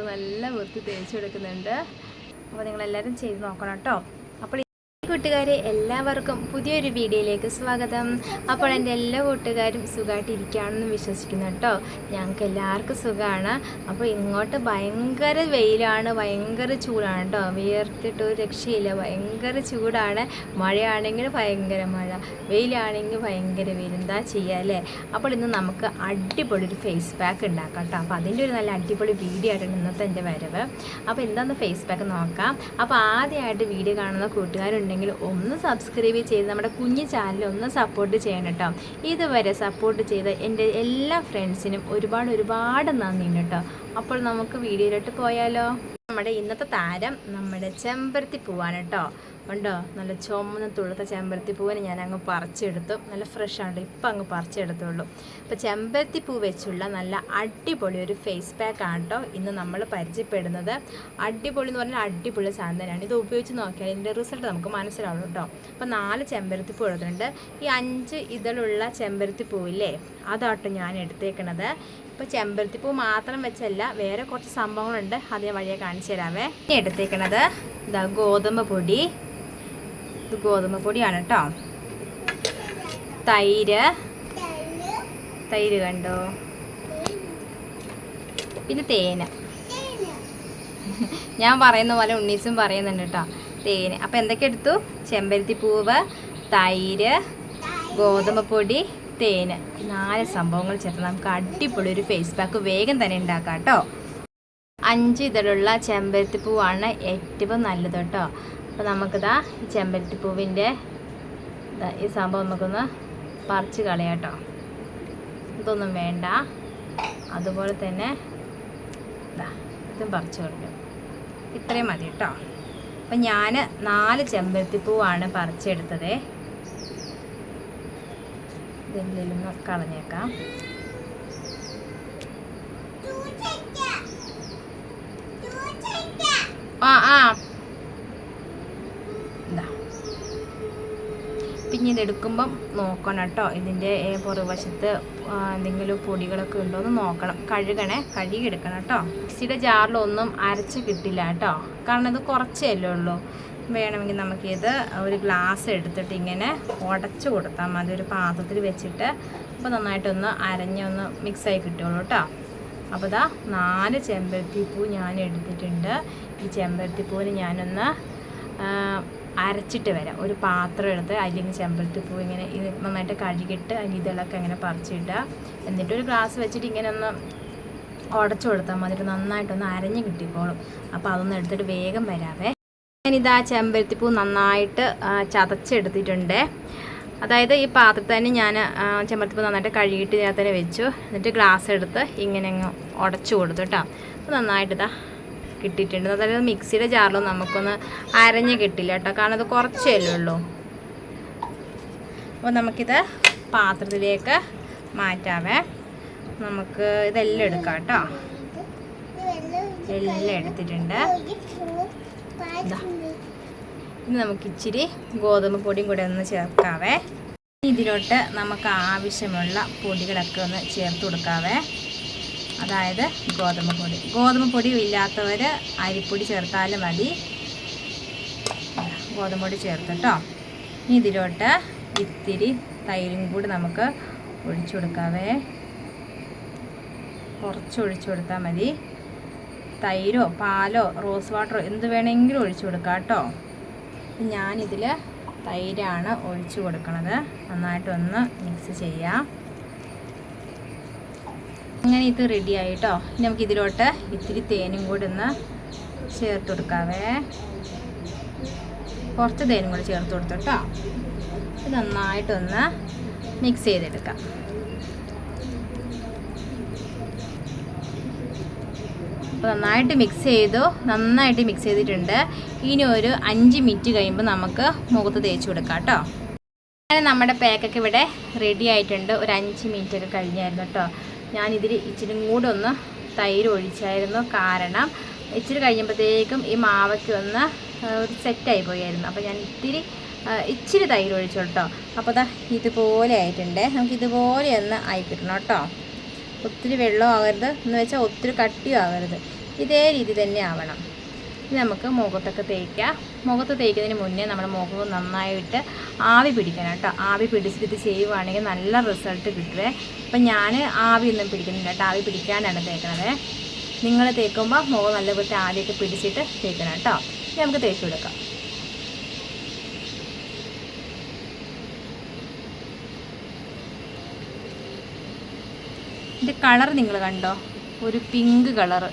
മൂക്ക് നല്ല വൃത്തി തേച്ച് കൊടുക്കുന്നുണ്ട് അപ്പോൾ നിങ്ങളെല്ലാവരും ചെയ്ത് നോക്കണം കേട്ടോ. കൂട്ടുകാരെ എല്ലാവർക്കും പുതിയൊരു വീഡിയോയിലേക്ക് സ്വാഗതം. അപ്പോൾ എന്റെ എല്ലാ കൂട്ടുകാരും സുഖമായിട്ടിരിക്കുകയാണെന്ന് വിശ്വസിക്കുന്നു കേട്ടോ. ഞങ്ങൾക്ക് എല്ലാവർക്കും സുഖമാണ്. അപ്പോൾ ഇങ്ങോട്ട് ഭയങ്കര വെയിലാണ് ഭയങ്കര ചൂടാണ് കേട്ടോ. വിയർത്തിട്ട് ഒരു രക്ഷയില്ല ഭയങ്കര ചൂടാണ്. മഴയാണെങ്കിൽ ഭയങ്കര മഴ വെയിലാണെങ്കിൽ ഭയങ്കര വെയിൽ. എന്താ ചെയ്യുക അല്ലേ? അപ്പോൾ ഇന്ന് നമുക്ക് അടിപൊളി ഒരു ഫേസ് പാക്ക് ഉണ്ടാക്കാം കേട്ടോ. അപ്പോൾ അതിന്റെ ഒരു നല്ല അടിപൊളി വീഡിയോ ആയിട്ടാണ് ഇന്നത്തെ എന്റെ വരവ്. അപ്പോൾ എന്താണെന്ന് ഫേസ് പാക്ക് നോക്കാം. അപ്പോൾ ആദ്യമായിട്ട് വീഡിയോ കാണുന്ന കൂട്ടുകാരുണ്ടെങ്കിൽ ഒന്ന് സബ്സ്ക്രൈബ് ചെയ്ത് നമ്മുടെ കുഞ്ഞു ചാനൽ ഒന്ന് സപ്പോർട്ട് ചെയ്യണം കേട്ടോ. ഇതുവരെ സപ്പോർട്ട് ചെയ്ത എന്റെ എല്ലാ ഫ്രണ്ട്സിനും ഒരുപാട് ഒരുപാട് നന്ദിയുണ്ട് കേട്ടോ. അപ്പോൾ നമുക്ക് വീഡിയോയിലോട്ട് പോയാലോ. നമ്മുടെ ഇന്നത്തെ താരം നമ്മുടെ ചെമ്പരത്തി പൂവാണ് കേട്ടോ. ഉണ്ടോ നല്ല ചുമന്ന തുളുത്ത ചെമ്പരത്തി പൂവിനെ ഞാൻ അങ്ങ് പറിച്ചെടുത്തു. നല്ല ഫ്രഷ് ആണ് ഇപ്പം അങ്ങ് പറിച്ചെടുത്തുള്ളൂ. അപ്പോൾ ചെമ്പരത്തി പൂ വെച്ചുള്ള നല്ല അടിപൊളി ഒരു ഫേസ് പാക്ക് ആണ് കേട്ടോ. ഇന്ന് നമ്മൾ പരിചയപ്പെടുന്നത് അടിപൊളി എന്ന് പറഞ്ഞാൽ അടിപൊളി സാധനമാണ് ഇത് ഉപയോഗിച്ച് നോക്കിയാൽ ഇതിന്റെ റിസൾട്ട് നമുക്ക് മനസ്സിലാവും കേട്ടോ. അപ്പോൾ നാല് ചെമ്പരത്തി പൂ എടുത്തിട്ടുണ്ട്. ഈ അഞ്ച് ഇതളുള്ള ചെമ്പരത്തി പൂവില്ലേ? അതാട്ടോ ഞാൻ എടുത്തേക്കണത്. ഇപ്പോൾ ചെമ്പരത്തി പൂ മാത്രം വെച്ചല്ല വേറെ കുറച്ച് സംഭവങ്ങളുണ്ട്. അത് ഞാൻ വഴിയെ കാണിച്ചു തരാമേ ഇനി എടുത്തേക്കണത് ഇതാ ഗോതമ്പ് പൊടി. ഇത് ഗോതമ്പ് പൊടിയാണ് കേട്ടോ തൈര്. തൈര് കണ്ടോ? പിന്നെ തേന്. ഞാൻ പറയുന്ന പോലെ ഉണ്ണീസും പറയുന്നുണ്ട് കേട്ടോ തേന്. അപ്പൊ എന്തൊക്കെ എടുത്തു? ചെമ്പരത്തി പൂവ് തൈര് ഗോതമ്പ് പൊടി തേന്. നാല് സംഭവങ്ങൾ ചേർത്ത് നമുക്ക് അടിപൊളി ഒരു ഫേസ് പാക്ക് വേഗം തന്നെ ഉണ്ടാക്കാം കേട്ടോ. അഞ്ച് ഇതളുള്ള ചെമ്പരത്തി പൂവാണ് ഏറ്റവും നല്ലത് കേട്ടോ. അപ്പോൾ നമുക്കിതാ ഈ ചെമ്പരത്തി പൂവിന്റെ ദാ ഈ സംഭവം നമുക്കൊന്ന് പറിച്ച് കളയാം കേട്ടോ. ഇതൊന്നും വേണ്ട. അതുപോലെ തന്നെ ദാ ഇതും പറിച്ച് കളഞ്ഞു ഇത്രയും മതി കേട്ടോ. അപ്പം ഞാൻ നാല് ചെമ്പരത്തി പൂവാണ് പറിച്ചെടുത്തത്. നിന്ന് കളഞ്ഞേക്കാം. ആ ആ. പിന്നെ ഇതെടുക്കുമ്പം നോക്കണം കേട്ടോ. ഇതിന്റെ പുറകുവശത്ത് എന്തെങ്കിലും പൊടികളൊക്കെ ഉണ്ടോ എന്ന് നോക്കണം. കഴുകണേ കഴുകി എടുക്കണം കേട്ടോ. മിക്സിയുടെ ജാറിലൊന്നും അരച്ച് കിട്ടില്ല കേട്ടോ. കാരണം ഇത് കുറച്ചേ അല്ലേ ഉള്ളൂ. വേണമെങ്കിൽ നമുക്കിത് ഒരു ഗ്ലാസ് എടുത്തിട്ട് ഇങ്ങനെ ഉടച്ചു കൊടുത്താൽ മതി. ഒരു പാത്രത്തിൽ വെച്ചിട്ട് അപ്പോൾ നന്നായിട്ടൊന്ന് അരഞ്ഞൊന്ന് മിക്സായി കിട്ടുള്ളൂ കേട്ടോ. അപ്പോൾ ഇതാ നാല് ചെമ്പരത്തിപ്പൂ ഞാൻ എടുത്തിട്ടുണ്ട്. ഈ ചെമ്പരത്തിപ്പൂവിന് ഞാനൊന്ന് അരച്ചിട്ട് വരാം. ഒരു പാത്രം എടുത്ത് അല്ലെങ്കിൽ ചെമ്പരത്തിപ്പൂ ഇങ്ങനെ ഇത് നന്നായിട്ട് കഴുകിയിട്ട് അതിന്റെ ഇതളൊക്കെ അങ്ങനെ പറിച്ചിടുക. എന്നിട്ട് ഒരു ഗ്ലാസ് വെച്ചിട്ട് ഇങ്ങനെ ഒന്ന് ഉടച്ചു കൊടുത്താൽ മതി. നന്നായിട്ടൊന്ന് അരഞ്ഞ് കിട്ടിക്കോളും. അപ്പോൾ അതൊന്ന് എടുത്തിട്ട് വേഗം വരാവേ. ഞാനിതാ ചെമ്പരത്തിപ്പൂ നന്നായിട്ട് ചതച്ചെടുത്തിട്ടുണ്ട്. അതായത് ഈ പാത്രത്തിൽ തന്നെ ഞാൻ ചെമ്പരത്തിപ്പൂ നന്നായിട്ട് കഴുകിയിട്ട് ഇതിനകത്ത് തന്നെ വെച്ചു. എന്നിട്ട് ഗ്ലാസ് എടുത്ത് ഇങ്ങനെ അങ്ങ് ഉടച്ചു കൊടുത്തു കേട്ടോ അപ്പോൾ നന്നായിട്ട് കിട്ടിയിട്ടുണ്ട്. അതായത് മിക്സിയുടെ ജാറിലും നമുക്കൊന്ന് അരഞ്ഞ് കിട്ടില്ല കേട്ടോ കാരണം അത് കുറച്ചല്ലേ ഉള്ളൂ. അപ്പോൾ നമുക്കിത് പാത്രത്തിലേക്ക് മാറ്റാവേ. നമുക്ക് ഇതെല്ലാം എടുക്കാം കേട്ടോ എല്ലാം എടുത്തിട്ടുണ്ട്. ഇനി നമുക്ക് ഇച്ചിരി ഗോതമ്പ് പൊടിയും കൂടെ ഒന്ന് ചേർക്കാവേ. ഇതിലോട്ട് നമുക്ക് ആവശ്യമുള്ള പൊടികളൊക്കെ ഒന്ന് ചേർത്ത് കൊടുക്കാവേ. അതായത് ഗോതമ്പ് പൊടി. ഗോതമ്പ് പൊടി ഇല്ലാത്തവർ അരിപ്പൊടി ചേർത്താലും മതി. ഗോതമ്പ് പൊടി ചേർത്തിട്ടോ ഇനി ഇതിലോട്ട് ഇത്തിരി തൈരും കൂടി നമുക്ക് ഒഴിച്ചു കൊടുക്കാവേ. കുറച്ച് ഒഴിച്ചു കൊടുത്താൽ മതി. തൈരോ പാലോ റോസ് വാട്ടറോ എന്ത് വേണമെങ്കിലും ഒഴിച്ചു കൊടുക്കാം കേട്ടോ. ഞാനിതിൽ തൈരാണ് ഒഴിച്ചു കൊടുക്കണത്. നന്നായിട്ടൊന്ന് മിക്സ് ചെയ്യാം. അങ്ങനെ ഇത് റെഡി ആയിട്ടോ. ഇനി നമുക്ക് ഇതിലോട്ട് ഇത്തിരി തേനും കൂടി ഒന്ന് ചേർത്ത് കൊടുക്കാവേ. കുറച്ച് തേനും കൂടി ചേർത്ത് കൊടുത്തോട്ടോ. ഇത് നന്നായിട്ടൊന്ന് മിക്സ് ചെയ്തെടുക്കാം. അപ്പോൾ നന്നായിട്ട് മിക്സ് ചെയ്തു നന്നായിട്ട് മിക്സ് ചെയ്തിട്ടുണ്ട്. ഇനി ഒരു അഞ്ച് മിനിറ്റ് കഴിയുമ്പോൾ നമുക്ക് മുഖത്ത് തേച്ച് കൊടുക്കാം കേട്ടോ. അങ്ങനെ നമ്മുടെ പാക്കൊക്കെ ഇവിടെ റെഡി ആയിട്ടുണ്ട്. ഒരു അഞ്ച് മിനിറ്റ് ഒക്കെ കഴിഞ്ഞായിരുന്നു കേട്ടോ. ഞാനിതിൽ ഇച്ചിരി കൂടെ ഒന്ന് തൈര് ഒഴിച്ചായിരുന്നു. കാരണം ഇച്ചിരി കഴിഞ്ഞപ്പോഴത്തേക്കും ഈ മാവയ്ക്ക് ഒന്ന് ഒരു സെറ്റായി പോയായിരുന്നു. അപ്പോൾ ഞാൻ ഇത്തിരി ഇച്ചിരി തൈര് ഒഴിച്ചു കേട്ടോ. അപ്പോൾ ദാ ഇതുപോലെ ആയിട്ടുണ്ട്. നമുക്ക് ഇതുപോലെ ഒന്ന് ആയി കിട്ടണം കേട്ടോ. ഒത്തിരി വെള്ളം ആകരുത് എന്ന് വെച്ചാൽ ഒത്തിരി കട്ടിയും ആകരുത് ഇതേ രീതി തന്നെ ആവണം. ഇനി നമുക്ക് മുഖത്തൊക്കെ തേക്കാം മുഖത്ത് തേക്കുന്നതിന് മുന്നേ നമ്മുടെ മുഖം നന്നായിട്ട് ആവി പിടിക്കണം കേട്ടോ. ആവി പിടിച്ചിട്ട് ചെയ്യുവാണെങ്കിൽ നല്ല റിസൾട്ട് കിട്ടുവേ. അപ്പം ഞാൻ ആവിയൊന്നും പിടിക്കുന്നില്ല കേട്ടോ. ആവി പിടിക്കാനാണ് തേക്കണത് നിങ്ങൾ തേക്കുമ്പോൾ മുഖം നല്ല വൃത്തി ആവിയൊക്കെ പിടിച്ചിട്ട് തേക്കണം കേട്ടോ. നമുക്ക് തേച്ചു കൊടുക്കാം. ഇതിന്റെ കളർ നിങ്ങൾ കണ്ടോ? ഒരു പിങ്ക് കളർ.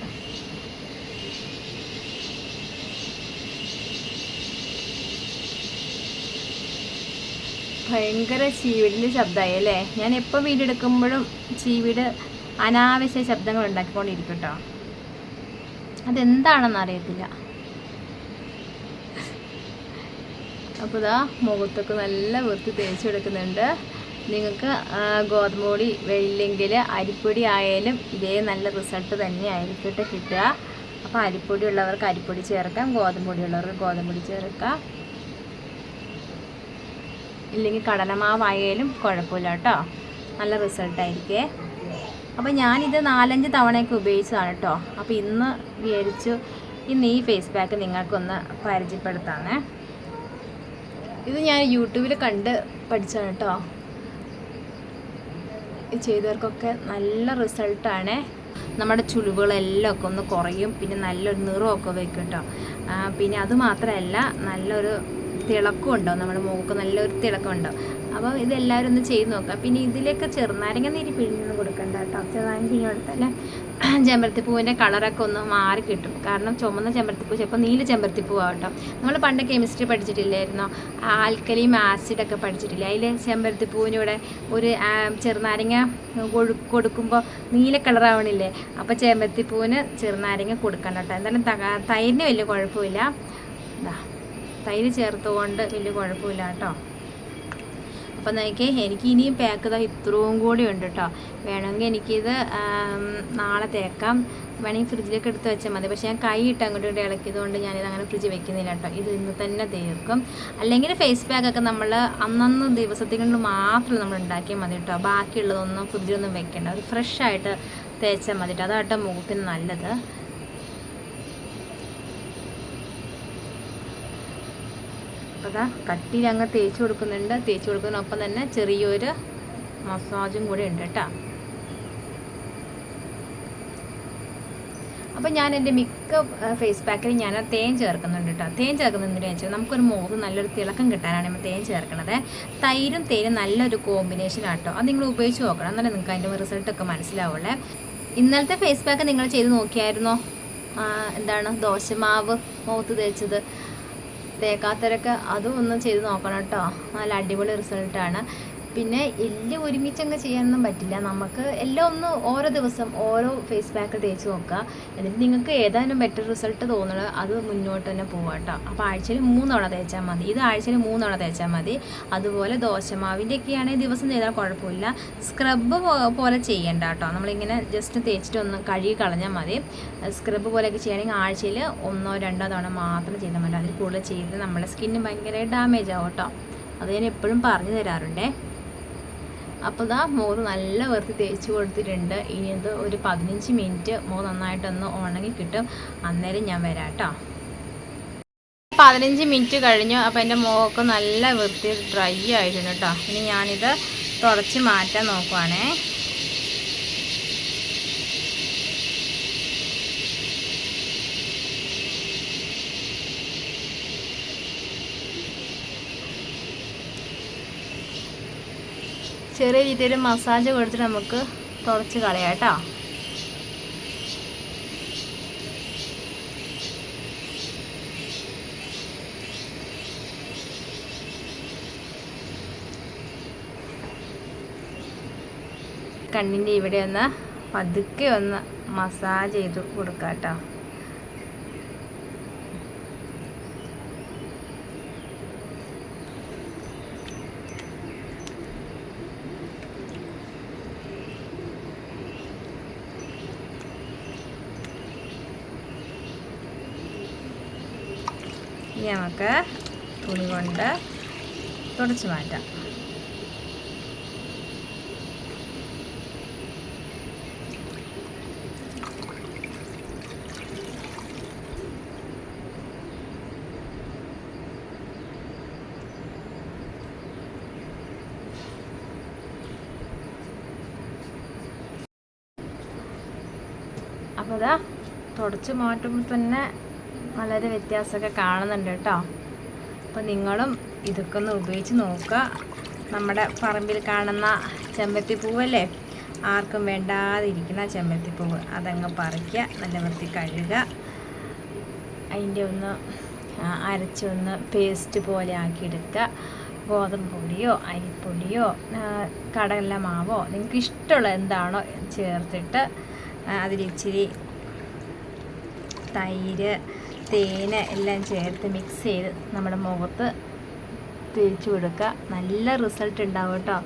ഭയങ്കര ചീവിടിന്റെ ശബ്ദമായി അല്ലേ ഞാൻ എപ്പോൾ വീഡിയോ എടുക്കുമ്പോഴും ചീവിട് അനാവശ്യ ശബ്ദങ്ങൾ ഉണ്ടാക്കിക്കൊണ്ടിരിക്കും കേട്ടോ അതെന്താണെന്ന് അറിയത്തില്ല. അപ്പോൾ ഇതാ മുഖത്തൊക്കെ നല്ല വൃത്തി തേച്ചെടുക്കുന്നുണ്ട് നിങ്ങൾക്ക് ഗോതമ്പ് പൊടി വെല്ലെങ്കിൽ അരിപ്പൊടി ആയാലും ഇതേ നല്ല റിസൾട്ട് തന്നെ ആയിരിക്കട്ടെ കിട്ടുക. അപ്പോൾ അരിപ്പൊടി ഉള്ളവർക്ക് അരിപ്പൊടി ചേർക്കാം ഗോതമ്പ് പൊടി ഉള്ളവർക്ക് ഗോതമ്പ് പൊടി ചേർക്കാം. ഇല്ലെങ്കിൽ കടലമാവായാലും കുഴപ്പമില്ല കേട്ടോ. നല്ല റിസൾട്ടായിരിക്കേ അപ്പോൾ ഞാനിത് നാലഞ്ച് തവണയൊക്കെ ഉപയോഗിച്ചതാണ് കേട്ടോ. അപ്പോൾ ഇന്ന് വിചാരിച്ചു ഇന്ന് ഈ ഫേസ് പാക്ക് നിങ്ങൾക്കൊന്ന് പരിചയപ്പെടുത്താമേ ഇത് ഞാൻ യൂട്യൂബിൽ കണ്ട് പഠിച്ചാണ് കേട്ടോ. ചെയ്തവർക്കൊക്കെ നല്ല റിസൾട്ടാണ്. നമ്മുടെ ചുളിവുകളെല്ലാം ഒക്കെ ഒന്ന് കുറയും പിന്നെ നല്ലൊരു നിറമൊക്കെ വെക്കും കേട്ടോ പിന്നെ അത് മാത്രമല്ല നല്ലൊരു തിളക്കം ഉണ്ടാവും നമ്മുടെ മുഖക്ക് നല്ലൊരു തിളക്കം ഉണ്ടാവും അപ്പോൾ ഇതെല്ലാവരും ഒന്ന് ചെയ്ത് നോക്കുക. പിന്നെ ഇതിലേക്ക് ചെറുനാരങ്ങ നീര് പിഴിഞ്ഞൊന്നും കൊടുക്കണ്ട കേട്ടോ ചെറുനാരങ്ങ പിഴിഞ്ഞ് കൊടുത്താൽ ചെമ്പരത്തിപ്പൂവിന്റെ കളറൊക്കെ ഒന്ന് മാറി കിട്ടും. കാരണം ചുമന്ന ചെമ്പരത്തിപ്പൂ ചിലപ്പോൾ നീല ചെമ്പരത്തിപ്പൂ ആവട്ടോ നമ്മൾ പണ്ട് കെമിസ്ട്രി പഠിച്ചിട്ടില്ലായിരുന്നോ? ആൽക്കലിയും ആസിഡൊക്കെ പഠിച്ചിട്ടില്ല? അതിൽ ചെമ്പരത്തിപ്പൂവിനിവിടെ ഒരു ചെറുനാരങ്ങ കൊടുക്കുമ്പോൾ നീല കളറാവണില്ലേ? അപ്പോൾ ചെമ്പരത്തിപ്പൂവിന് ചെറുനാരങ്ങ കൊടുക്കണം കേട്ടോ. എന്തായാലും തൈരിന് വലിയ കുഴപ്പമില്ല. തൈര് ചേർത്തുകൊണ്ട് വലിയ കുഴപ്പമില്ല കേട്ടോ. അപ്പം നോക്കി എനിക്ക് ഇനിയും പാക്ക് ഇതാ ഇത്രയും കൂടി ഉണ്ട് കേട്ടോ വേണമെങ്കിൽ എനിക്കിത് നാളെ തേക്കാം. വേണമെങ്കിൽ ഫ്രിഡ്ജിലേക്ക് എടുത്ത് വെച്ചാൽ മതി. പക്ഷേ ഞാൻ കൈ ഇട്ട് അങ്ങോട്ട് ഇങ്ങോട്ട് ഇളക്കിയത് കൊണ്ട് ഞാനിത് അങ്ങനെ ഫ്രിഡ്ജ് വെക്കുന്നില്ല കേട്ടോ ഇത് ഇന്ന് തന്നെ തീർക്കും. അല്ലെങ്കിൽ ഫേസ് പാക്കൊക്കെ നമ്മൾ അന്നന്ന് ദിവസത്തിനുള്ളിൽ മാത്രം നമ്മൾ ഉണ്ടാക്കിയാൽ മതി കേട്ടോ ബാക്കിയുള്ളതൊന്നും ഫ്രിഡ്ജിലൊന്നും വെക്കേണ്ട. അത് ഫ്രഷ് ആയിട്ട് തേച്ചാൽ മതി കേട്ടോ അതാട്ടോ മുഖത്തിന് നല്ലത് അപ്പോൾ അതാ കട്ടിയിൽ അങ്ങ് തേച്ച് കൊടുക്കുന്നുണ്ട്. തേച്ച് കൊടുക്കുന്നതിനൊപ്പം തന്നെ ചെറിയൊരു മസാജും കൂടെ ഉണ്ട് കേട്ടോ. അപ്പോൾ ഞാൻ എന്റെ മിക്ക ഫേസ് പാക്കിൽ ഞാൻ തേൻ ചേർക്കുന്നുണ്ട് കേട്ടോ. തേൻ ചേർക്കുന്നതിന് വെച്ചാൽ നമുക്കൊരു മുഖത്ത് നല്ലൊരു തിളക്കം കിട്ടാനാണ് നമ്മൾ തേൻ ചേർക്കുന്നത് തൈരും തേനും നല്ലൊരു കോമ്പിനേഷൻ ആട്ടോ അത് നിങ്ങൾ ഉപയോഗിച്ച് നോക്കണം. എന്നാലേ നിങ്ങൾക്ക് അതിന്റെ റിസൾട്ടൊക്കെ മനസ്സിലാവുള്ളേ. ഇന്നലത്തെ ഫേസ് പാക്ക് നിങ്ങൾ ചെയ്ത് നോക്കിയായിരുന്നോ? എന്താണ്? ദോശമാവ് മുഖത്ത് തേച്ചത്. തേക്കാത്തവരൊക്കെ അതും ഒന്ന് ചെയ്ത് നോക്കണം കേട്ടോ. നല്ല അടിപൊളി റിസൾട്ടാണ് പിന്നെ എല്ലാം ഒരുമിച്ചങ്ങ് ചെയ്യാനൊന്നും പറ്റില്ല. നമുക്ക് എല്ലാം ഒന്ന് ഓരോ ദിവസം ഓരോ ഫേസ് പാക്ക് തേച്ച് നോക്കുക. എന്നിട്ട് നിങ്ങൾക്ക് ഏതാനും ബെറ്റർ റിസൾട്ട് തോന്നുന്നത് അത് മുന്നോട്ട് തന്നെ പോവാം കേട്ടോ അപ്പോൾ ആഴ്ചയിൽ മൂന്നവണ തേച്ചാൽ മതി. ഇത് ആഴ്ചയിൽ മൂന്നവണ തേച്ചാൽ മതി. അതുപോലെ ദോശമാവിന്റെ ഒക്കെ ആണെങ്കിൽ ദിവസം ചെയ്താൽ കുഴപ്പമില്ല. സ്ക്രബ് പോലെ ചെയ്യണ്ട കേട്ടോ നമ്മളിങ്ങനെ ജസ്റ്റ് തേച്ചിട്ട് ഒന്ന് കഴുകി കളഞ്ഞാൽ മതി. സ്ക്രബ് പോലെയൊക്കെ ചെയ്യുകയാണെങ്കിൽ ആഴ്ചയിൽ ഒന്നോ രണ്ടോ തവണ മാത്രം ചെയ്താൽ മതി. അതിൽ കൂടുതൽ ചെയ്ത് നമ്മുടെ സ്കിന്ന് ഭയങ്കര ഡാമേജ് ആവും കേട്ടോ അത് ഞാൻ എപ്പോഴും പറഞ്ഞു തരാറുണ്ടേ. അപ്പോൾ ഇതാ മോര് നല്ല വെറുതെ തേച്ച് കൊടുത്തിട്ടുണ്ട്. ഇനി ഇത് ഒരു പതിനഞ്ച് മിനിറ്റ് മോ നന്നായിട്ടൊന്ന് ഉണങ്ങി കിട്ടും. അന്നേരം ഞാൻ വരാം കേട്ടോ പതിനഞ്ച് മിനിറ്റ് കഴിഞ്ഞു. അപ്പോൾ എന്റെ മോക്ക് നല്ല വൃത്തി ഡ്രൈ ആയിട്ടുണ്ട് കേട്ടോ. ഇനി ഞാനിത് തുടച്ച് മാറ്റാൻ നോക്കുവാണേ. ചെറിയ രീതിയിൽ മസാജ് കൊടുത്തിട്ട് നമുക്ക് തുറച്ച് കളയാം കേട്ടോ. കണ്ണിന്റെ ഇവിടെ ഒന്ന് പതുക്കെ ഒന്ന് മസാജ് ചെയ്ത് കൊടുക്കാം കേട്ടോ. നമുക്ക് തുണി കൊണ്ട് തുടച്ച് മാറ്റാം. അപ്പോൾ ഇതാ തുടച്ച് മാറ്റുമ്പോൾ തന്നെ വളരെ വ്യത്യാസമൊക്കെ കാണുന്നുണ്ട് കേട്ടോ. അപ്പോൾ നിങ്ങളും ഇതൊക്കെ ഒന്ന് ഉപയോഗിച്ച് നോക്കുക. നമ്മുടെ പറമ്പിൽ കാണുന്ന ചെമ്പത്തിപ്പൂവല്ലേ ആർക്കും വേണ്ടാതിരിക്കുന്ന ചെമ്പത്തിപ്പൂവ് അതങ്ങ് പറിക്കുക നല്ല വൃത്തി കഴുകുക. അതിന്റെ ഒന്ന് അരച്ചൊന്ന് പേസ്റ്റ് പോലെ ആക്കിയെടുക്കുക. ഗോതമ്പ് പൊടിയോ അരിപ്പൊടിയോ കടല മാവോ നിങ്ങൾക്ക് ഇഷ്ടമുള്ള എന്താണോ ചേർത്തിട്ട് അതിലിച്ചിരി തൈര് തേന് എല്ലാം ചേർത്ത് മിക്സ് ചെയ്ത് നമ്മുടെ മുഖത്ത് തേച്ച് കൊടുക്കുക നല്ല റിസൾട്ട് ഉണ്ടാവും കേട്ടോ.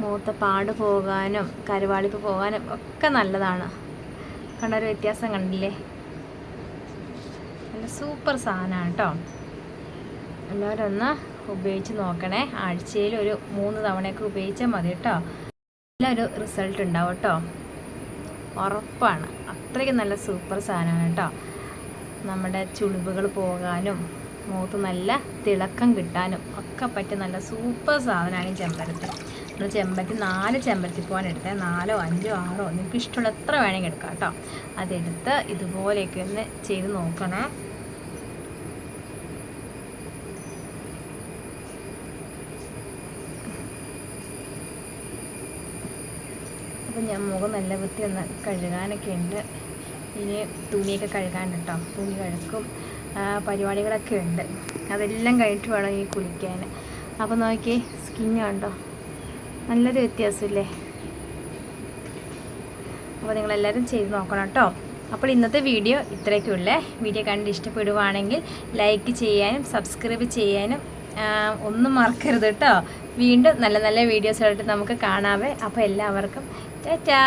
മുഖത്തെ പാട് പോകാനും കരുവാളിപ്പ് പോകാനും ഒക്കെ നല്ലതാണ്. കണ്ടൊരു വ്യത്യാസം കണ്ടില്ലേ? നല്ല സൂപ്പർ സാധനമാണ് കേട്ടോ. എല്ലാവരും ഒന്ന് ഉപയോഗിച്ച് നോക്കണേ. ആഴ്ചയിൽ ഒരു മൂന്ന് തവണയൊക്കെ ഉപയോഗിച്ചാൽ മതി കേട്ടോ. നല്ലൊരു റിസൾട്ട് ഉണ്ടാവും കേട്ടോ. ഉറപ്പാണ്. അത്രയ്ക്ക് നല്ല സൂപ്പർ സാധനമാണ് കേട്ടോ. നമ്മുടെ ചുളിവുകൾ പോകാനും മുഖത്ത് നല്ല തിളക്കം കിട്ടാനും ഒക്കെ പറ്റിയ നല്ല സൂപ്പർ സാധനമാണ് ഈ ചെമ്പരത്തി. നമ്മൾ ചെമ്പരത്തി നാല് ചെമ്പരത്തി പോകാൻ എടുത്തത്. നാലോ അഞ്ചോ ആറോ നിങ്ങൾക്ക് ഇഷ്ടമുള്ള എത്ര വേണമെങ്കിൽ എടുക്കാം കേട്ടോ. അതെടുത്ത് ഇതുപോലെയൊക്കെ ഒന്ന് ചെയ്ത് നോക്കണേ. അപ്പം ഞാൻ മുഖം നല്ല വൃത്തി ഒന്ന് കഴുകാനൊക്കെ ഉണ്ട്. ഇനി തുണിയൊക്കെ കഴുകാനുണ്ട് കേട്ടോ തുണി കഴുക്കും പരിപാടികളൊക്കെ ഉണ്ട്. അതെല്ലാം കഴിഞ്ഞിട്ട് വേണം ഈ കുളിക്കാൻ. അപ്പോൾ നോക്കി സ്കിൻ കണ്ടോ? നല്ലൊരു വ്യത്യാസമില്ലേ? അപ്പോൾ നിങ്ങളെല്ലാവരും ചെയ്ത് നോക്കണം കേട്ടോ അപ്പോൾ ഇന്നത്തെ വീഡിയോ ഇത്രയൊക്കെ ഉള്ളേ. വീഡിയോ കണ്ട് ഇഷ്ടപ്പെടുവാണെങ്കിൽ ലൈക്ക് ചെയ്യാനും സബ്സ്ക്രൈബ് ചെയ്യാനും ഒന്നും മറക്കരുത് കേട്ടോ വീണ്ടും നല്ല നല്ല വീഡിയോസായിട്ട് നമുക്ക് കാണാവേ. അപ്പോൾ എല്ലാവർക്കും ടാറ്റാ!